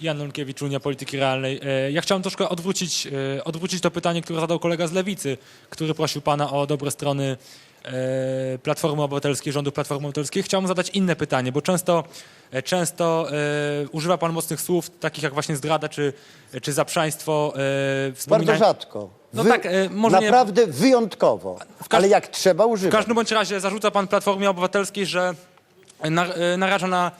Jan Lunkiewicz, Unia Polityki Realnej. E, Ja chciałem troszkę odwrócić, e, odwrócić to pytanie, które zadał kolega z Lewicy, który prosił pana o dobre strony e, Platformy Obywatelskiej, rządu Platformy Obywatelskiej. Chciałbym zadać inne pytanie, bo często, często używa pan mocnych słów, takich jak właśnie zdrada czy, czy zaprzaństwo. wspomina- Bardzo rzadko. No tak, e, może nie- Naprawdę wyjątkowo. każ- Ale jak trzeba, W używać. każdym bądź razie zarzuca pan Platformie Obywatelskiej, że na, naraża na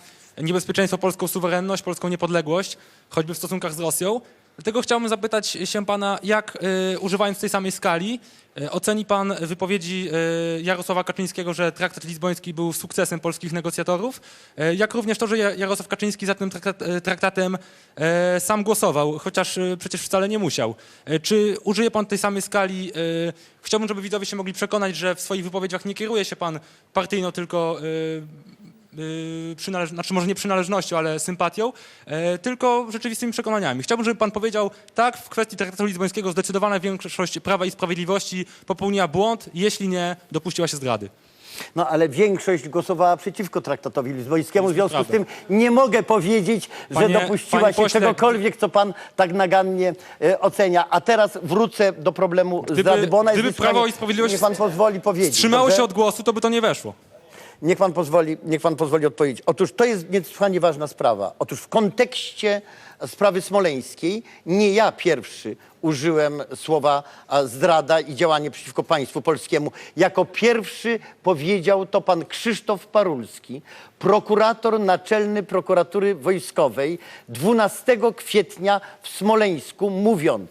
niebezpieczeństwo polską suwerenność, polską niepodległość, choćby w stosunkach z Rosją. Dlatego chciałbym zapytać się pana, jak e, używając tej samej skali e, oceni pan wypowiedzi e, Jarosława Kaczyńskiego, że traktat lizboński był sukcesem polskich negocjatorów, e, jak również to, że Ja- Jarosław Kaczyński za tym traktat, e, traktatem e, sam głosował, chociaż e, przecież wcale nie musiał. E, Czy użyje pan tej samej skali? e, Chciałbym, żeby widzowie się mogli przekonać, że w swoich wypowiedziach nie kieruje się pan partyjną, tylko e, przynależ- znaczy może nie przynależnością, ale sympatią, e, tylko rzeczywistymi przekonaniami. Chciałbym, żeby pan powiedział, tak, w kwestii traktatu lizbońskiego zdecydowana większość Prawa i Sprawiedliwości popełniła błąd, jeśli nie dopuściła się zdrady. No ale większość głosowała przeciwko traktatowi lizbońskiemu. W związku z tym nie mogę powiedzieć, Panie- że dopuściła panie się pośle, czegokolwiek, co pan tak nagannie e, ocenia. A teraz wrócę do problemu zdrady, bo ona jest gdyby niesłychanie- Prawo i Sprawiedliwość Niech pan pozwoli powiedzieć. Wstrzymało dobrze? się od głosu, to by to nie weszło. Niech pan pozwoli, niech pan pozwoli odpowiedzieć. Otóż to jest niesłychanie ważna sprawa. Otóż w kontekście sprawy smoleńskiej nie ja pierwszy użyłem słowa zdrada i działanie przeciwko państwu polskiemu. Jako pierwszy powiedział to pan Krzysztof Parulski, prokurator naczelny prokuratury wojskowej 12 kwietnia w Smoleńsku, mówiąc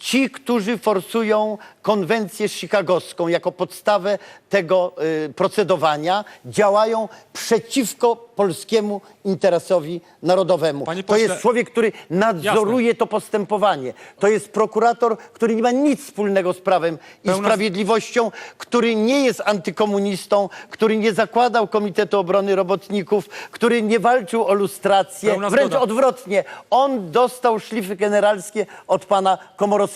Ci, którzy forsują konwencję chicagowską jako podstawę tego y, procedowania, działają przeciwko polskiemu interesowi narodowemu. Panie to pośle- jest człowiek, który nadzoruje to postępowanie. To jest prokurator, który nie ma nic wspólnego z prawem i Pełna- sprawiedliwością, który nie jest antykomunistą, który nie zakładał Komitetu Obrony Robotników, który nie walczył o lustrację. Pełna Wręcz zgoda. odwrotnie. On dostał szlify generalskie od pana Komorowskiego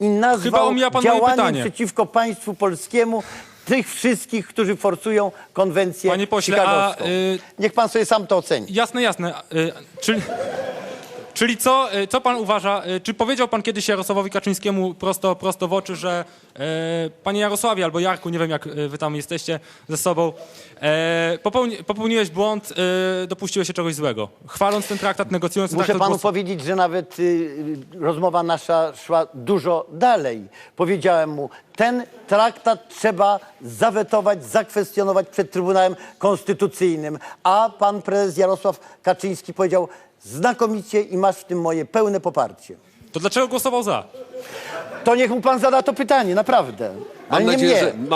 i nazwał działaniem przeciwko państwu polskiemu tych wszystkich, którzy forsują konwencję Panie pośle, a, chicagowską. y- Niech pan sobie sam to oceni. Jasne, jasne. Y, Czyli, czyli co, y, co pan uważa, y, czy powiedział pan kiedyś Jarosławowi Kaczyńskiemu prosto, prosto w oczy, że e, panie Jarosławie albo Jarku, nie wiem jak wy tam jesteście ze sobą, e, popełni, popełniłeś błąd, e, dopuściłeś się czegoś złego. Chwaląc ten traktat, negocjując ten Muszę traktat, panu głos- powiedzieć, że nawet y, rozmowa nasza szła dużo dalej. Powiedziałem mu, ten traktat trzeba zawetować, zakwestionować przed Trybunałem Konstytucyjnym. A pan prezes Jarosław Kaczyński powiedział, znakomicie i masz w tym moje pełne poparcie. to dlaczego głosował za? To niech mu pan zada to pytanie, naprawdę. Ale Mam nie nadzieję, mnie. że, mam